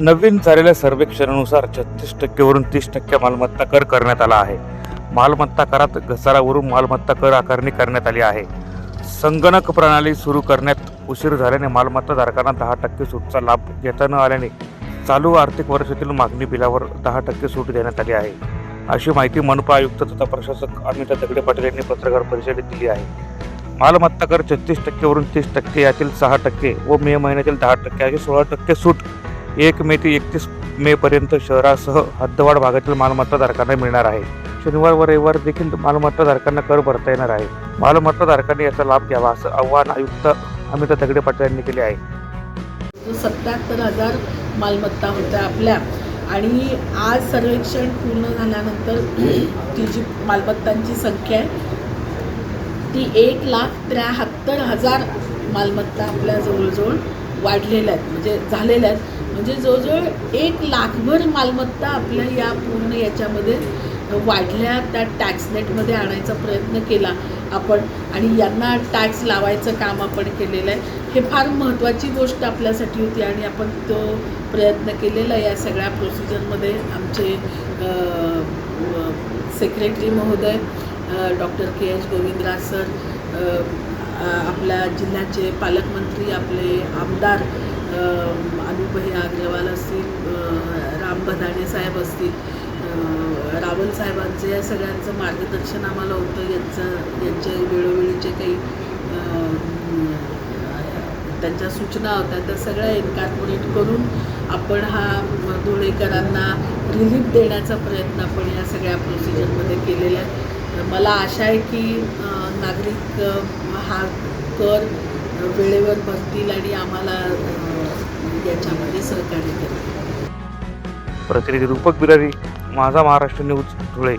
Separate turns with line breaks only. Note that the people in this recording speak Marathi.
नवीन झालेल्या सर्वेक्षणानुसार छत्तीस टक्केवरून तीस टक्के मालमत्ता कर करण्यात आला आहे. मालमत्ता करात घसारावरून मालमत्ता कर आकारणी करण्यात आली आहे. संगणक प्रणाली सुरू करण्यात उशीर झाल्याने मालमत्ता धारकांना दहा टक्के सूटचा लाभ घेता न आल्याने चालू आर्थिक वर्षातील मागणी बिलावर दहा टक्के सूट देण्यात आली आहे. अशी माहिती मनपा आयुक्त तथा प्रशासक अनिता दगडे पाटील यांनी पत्रकार परिषदेत दिली आहे. मालमत्ता कर छत्तीस टक्केवरून तीस टक्के यातील सहा टक्के व मे महिन्यातील दहा टक्के अशी सोळा टक्के सूट एक मे ते एकतीस मे पर्यंत शहरासह हद्दवाढ भागातील मालमत्ताधारकांना मिळणार आहे. शनिवार व रविवार देखील मालमत्ताधारकांना कर भरता येणार आहे. मालमत्ताधारकांनी याचा लाभ घ्यावा असं आव्हान आयुक्त अमिता दगडे पाटील यांनी केले आहे.
सत्याहत्तर हजार मालमत्ता होत्या आपल्या. आणि आज सर्वेक्षण पूर्ण झाल्यानंतर ती जी मालमत्तांची संख्या आहे ती एक लाख त्र्याहत्तर हजार मालमत्ता आपल्या जवळजवळ वाढलेल्या आहेत म्हणजे झालेल्या आहेत. म्हणजे जवळजवळ एक लाखभर मालमत्ता आपल्या या पूर्ण याच्यामध्ये वाढल्या त्या टॅक्स नेटमध्ये आणायचा प्रयत्न केला आपण. आणि यांना टॅक्स लावायचं काम आपण केलेलं आहे. हे फार महत्त्वाची गोष्ट आपल्यासाठी होती आणि आपण तो प्रयत्न केलेला आहे या सगळ्या प्रोसिजरमध्ये आमचे सेक्रेटरी महोदय doctor K H Govindraj sir आपल्या जिल्ह्याचे पालकमंत्री आपले आमदार अनुपया अग्रवाल असतील राम भदाणे साहेब असतील रावल साहेबांचं या सगळ्यांचं मार्गदर्शन आम्हाला होतं. यांचं यांचे वेळोवेळीचे काही त्यांच्या सूचना होत्या. त्या सगळ्या इन्कॉर्पोरेट करून आपण हा धुळेकरांना रिलीफ देण्याचा प्रयत्न आपण या सगळ्या प्रोसिजरमध्ये केलेला आहे. मला आशा आहे की नागरिक हा कर वेळेवर भरतील आणि आम्हाला याच्यामध्ये सहकार्य करतील.
प्रतिनिधी रूपक बिरारी माझा महाराष्ट्र न्यूज धुळे.